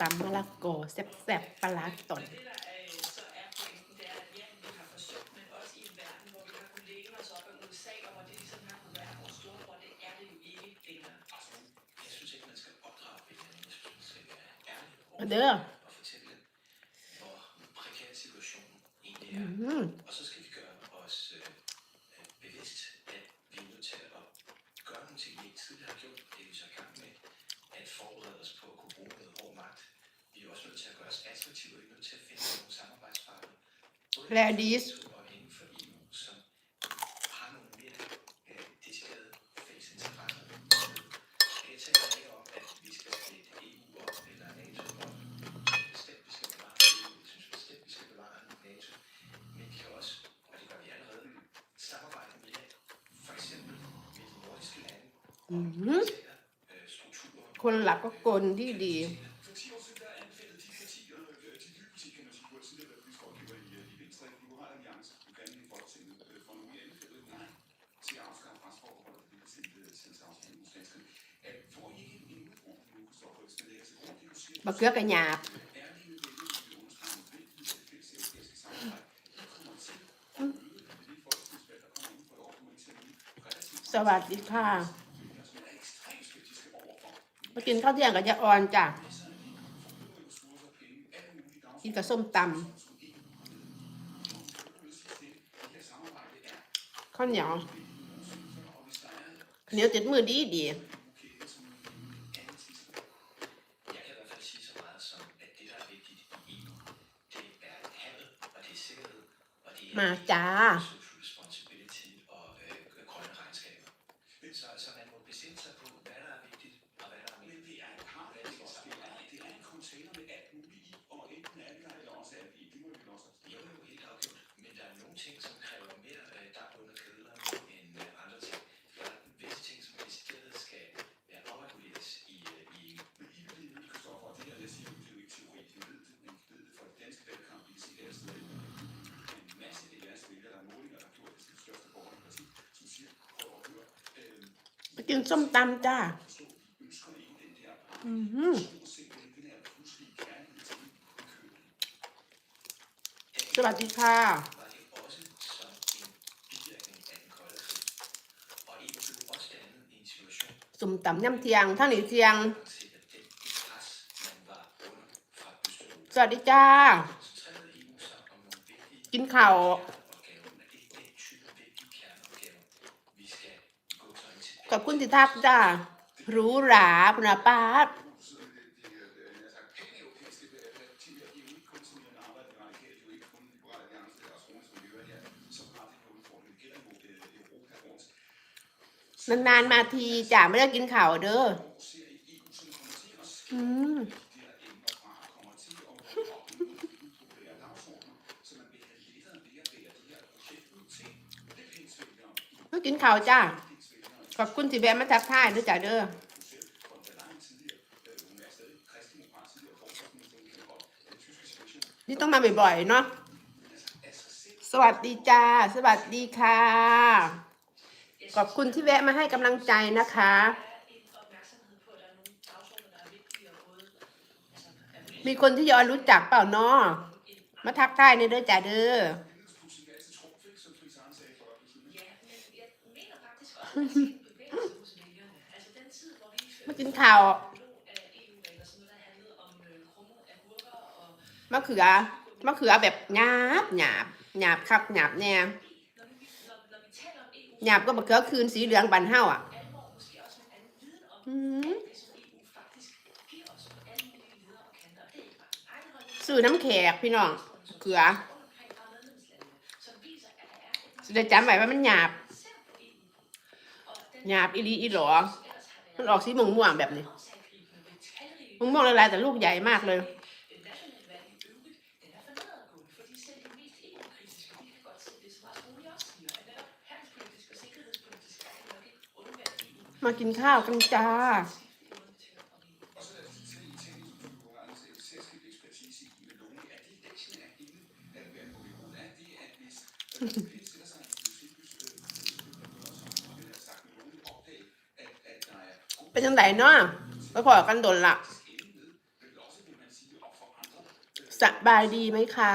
ตำมะละกอแซ่บๆปลาร้าตอน Men det, der er, så er pointen, øh, strukturer. คนหลักก็กลที่ดี บักเกือกระหยาบสวัสดีค่ะมากินข้าวเที่ยงกับยาอ่อนจ้ะ กินกับส้มตำข้าวเหนียว เดี๋ยวเจ็ดมือดีดีมาจ้า กินส้มตำจ้า อืมสวัสดีค่ะส้มตำย่ำเทียงท่านหนีเทียง สวัสดีจ้า กินข่าวับคุณติทัพจ้าหรูหราปุณป้าดนานๆมาทีจ่าไม่ได้กินข่าวเด้ออืมกินข่าวจ้า ขอบคุณที่แวะมาทักทายด้วยจ้าเด้อนี่ต้องมาบ่อยๆเนาะสวัสดีจ้า สวัสดีค่ะ ขอบคุณที่แวะมาให้กำลังใจนะคะ มีคนที่ยอรู้จักเปล่าเนาะมาทักทายในเด้อจ้าเด้อ。 มากินข่าวมะเขือมะเขือแบบหยาบหยาบหยาบคับหยาบแน่หยาบก็มะเขือคืนสีเหลืองบันเห่าอะสื่อน้ำแขกพี่น้องเกลือสุดจำไว้ว่ามันหยาบหยาบอีลีอีหลอ มัน været ออกสีม่วงม่วงๆแบบนี้ omsaggribende med talrige ม่วงม่วงๆลายๆแต่ลูกใหญ่มากเลย Den nationale valg i øvrigt, den er for nedadgående, fordi selv de mest EU-kritiske, de kan godt se det, som også Rune også siger, at netop handelspolitisk og sikkerhedspolitisk er det nok ikke undvære EU. มากินข้าวกันจ้า เป็นยังไงเนาะไปพอกันโดนละสบายดีไหมคะ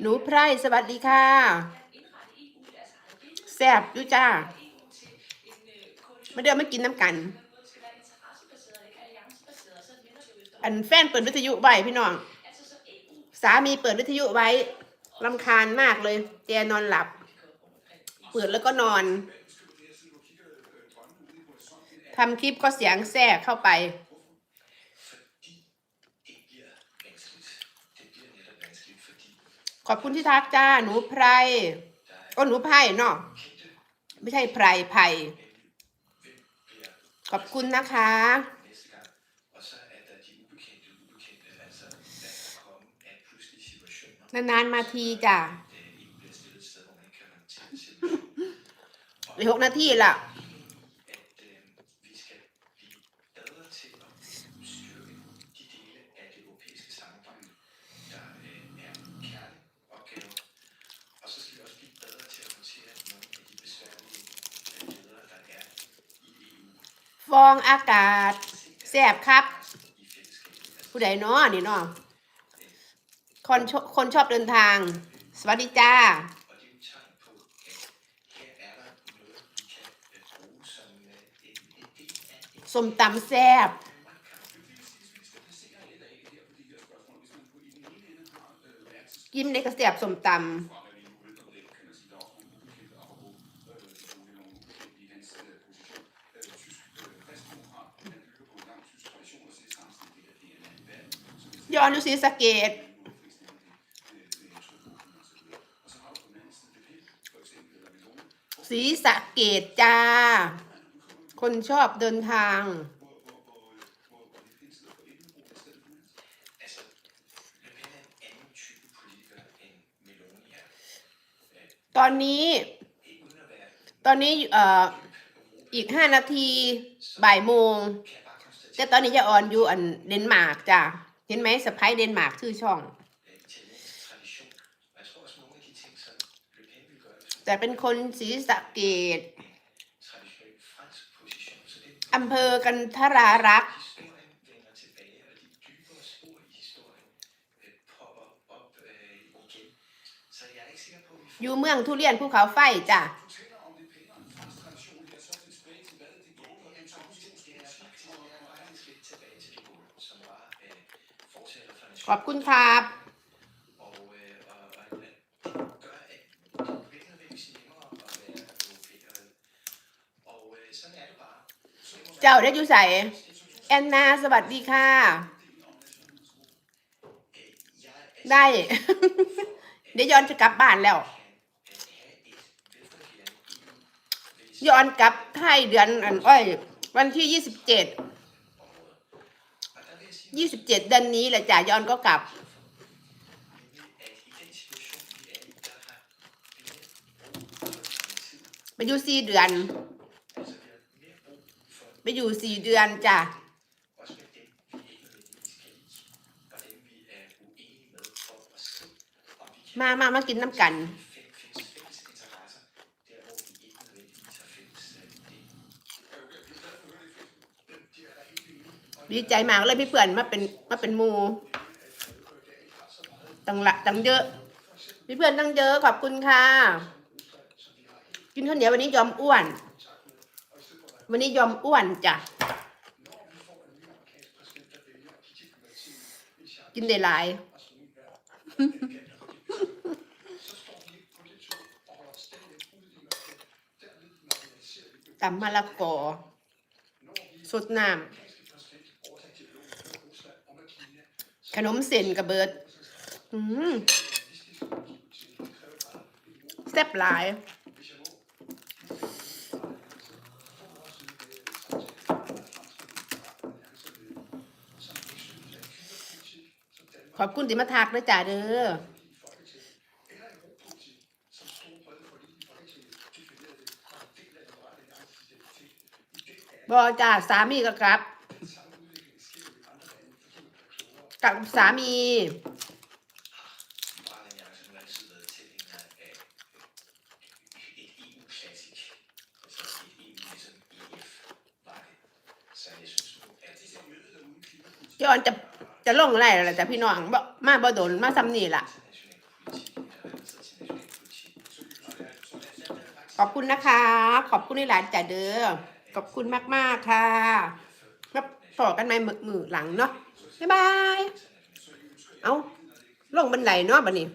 หนูไพรสวัสดีค่ะ แซบยูจ้ามาเดิไม่กินน้ำกัน อันแฟนเปิดวิทยุไว้พี่น้อง สามีเปิดวิทยุไว้ลำคาญมากเลยแกนอนหลับ เปิดแล้วก็นอนทำคลิปก็เสียงแทรกเข้าไป ขอบคุณที่ทักจ้า หนูไพรโอ้หนูไพรเนาะไม่ใช่ไพรไพรขอบคุณนะคะ นานๆมาทีจ้ะ หรือหกนาทีละฟองอากาศแสบครับ ผู้ใดเนาะนี่เนาะคนคนชอบเดินทาง สวัสดีจ้า ส้มตำแซบยิ้มได้กระแสบสมตำย้อนดูสีสเกตสีสะเกตจ้า คนชอบเดินทาง ตอนนี้ ตอนนี้เอ่ออีกห้านาทีบ่ายโมง แต่ตอนนี้จะออนอยู่อันเดนมาร์กจ้ะ เห็นไหมสไปเดนมาร์กชื่อช่อง แต่เป็นคนศรีสะเกด อำเภอกันทรารักษ์อยู่เมืองทุเรียนภูเขาไฟจ้ะขอบคุณครับ เจ้าได้ยู่ใส่แอนนาสวัสดีค่ะ ได้ เดี๋ยวย้อนจะกลับบ้านแล้วย้อนกลับไทยเดือนอันอ้อย วันที่ยี่สิบเจ็ดยี่สิบเจ็ดเดือนนี้แหละจ่าย้อนก็กลับไปอยู่สี่เดือน ไปอยู่สี่เดือนจ้ะมามามากินน้ำกัน ดีใจมากเลยพี่เพื่อนมาเป็นมาเป็นมูตังละตังเยอะ พี่เพื่อนตังเยอะขอบคุณค่ะ กินข้าวเหนียววันนี้ยอมอ้วน วันนี้ยอมอ้วนจ้ะ กินได้หลาย ตำมะละกอสดน้ำขนมเส้นกับเบิด อืมแซ่บหลาย ขอบคุณที่มาทักด้วยจ้าเด้อบอจ้าสามีก็ครับ กับสามีย้อนจะ จะลงอะไรล่ะจ้ะพี่น้องบ่มาบ่โดนมาซ้ำนี่ล่ะ ขอบคุณนะคะ ขอบคุณในหลานจ่าเด้อขอบคุณมากๆค่ะแล้วต่อกันไหมมือมือหลังเนาะบ๊ายบาย เอาลงบันไดเนาะบัดนี้